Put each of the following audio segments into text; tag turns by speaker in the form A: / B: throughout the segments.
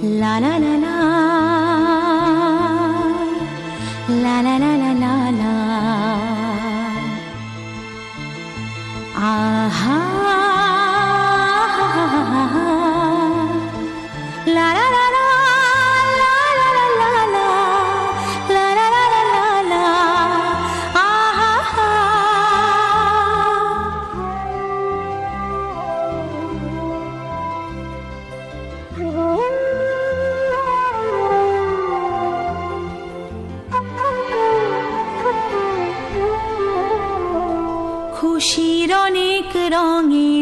A: La la la la La la la la la la Aha La la la la La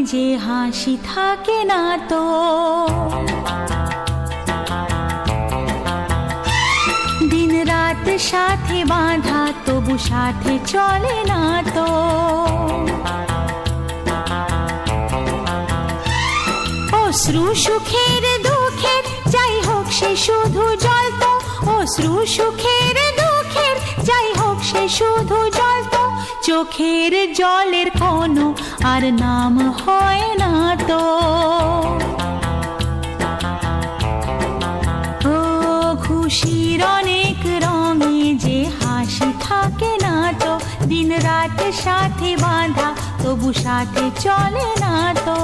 A: যে হাসি থাকে না তো? দিন রাত সাথে বাঁধা, তবু সাথে চলে না তো? অশ্রু সুখের দুঃখের যাই হোক সে শুধু জল তো। অশ্রু সুখের দুঃখের যাই হোক সে শুধু জল চোখের জলের কোনো আর নাম হয় না তো। ও খুশির অনেক রঙে যে হাসি থাকে না তো দিন রাত সাথে বাঁধা তবু সাথে চলে না তো।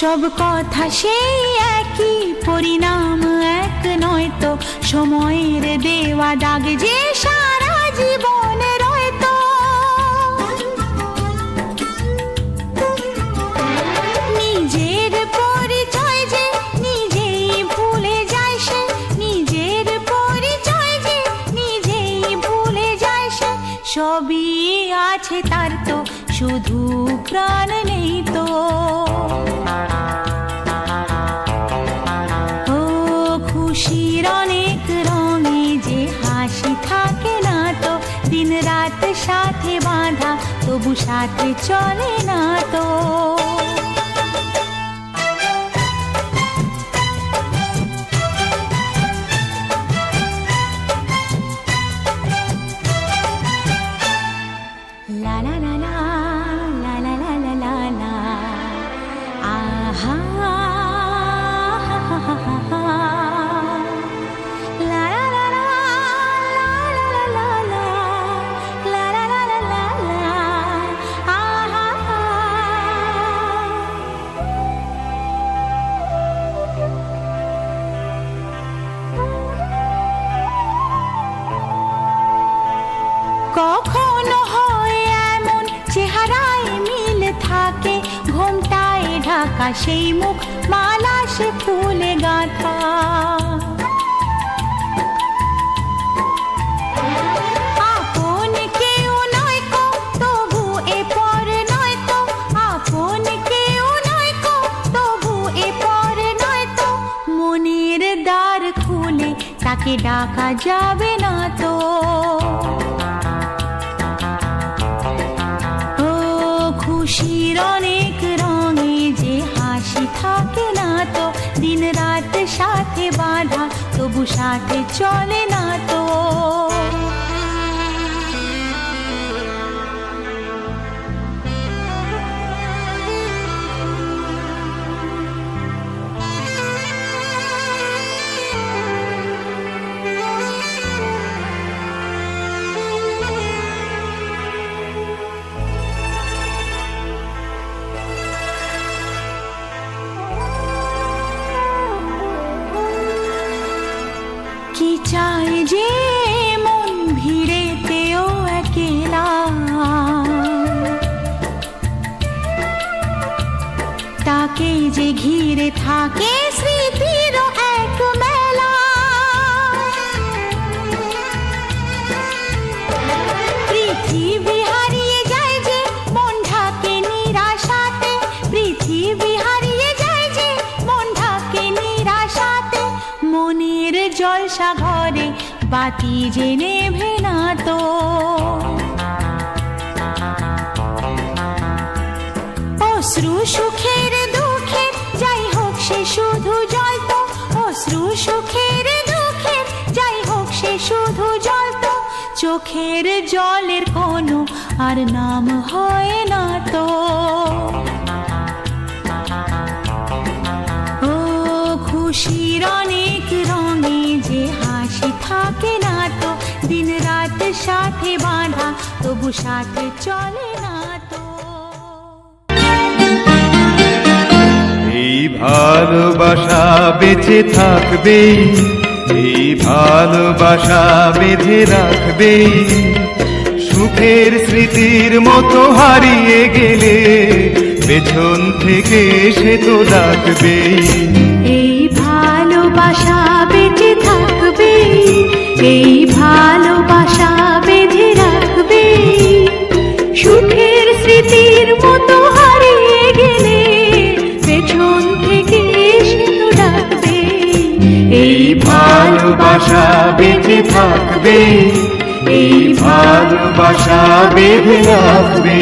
A: সব কথা সেই একই, পরিণাম এক নয় তো। সময়ের দেওয়া দাগ যে সারা জীবন রয়তো নিজের পরিচয় যে নিজেই ভুলে যায় সে, নিজের পরিচয় যে নিজেই ভুলে যায় সে, সবই আছে তার তো, শুধু প্রাণ নেই তো। রাত সাথে বাঁধা তবু সাথে চলে না তো। সেই মুখ মালা সে ফুলে গাঁথা। আপন কেউ নয় কো সাথে চলে কি চাই যে মন ভিড়েতেও একেলা? তাকে যে ঘিরে থাকে জলসাঘরে বাতি জেনে ভেনা না তো। অশ্রু সুখের দুঃখের যাই হোক সে শুধু জল তো। অশ্রু সুখের দুঃখে, যাই হোক সে শুধু জল তো। চোখের জলের কোনো আর নাম হয় না তো। সাথে চলে না তো।
B: এই ভালোবাসা বেঁচে থাকবে এই ভালোবাসা বেঁধে রাখবে। সুখের স্মৃতির মতো হারিয়ে গেলে পেছন থেকে সে তো ডাকবে।
A: এই ভালোবাসা বেঁচে থাকবে এই ভালোবাসা
B: থাকবে এই ভালোবাসা বেঁধে রাখবে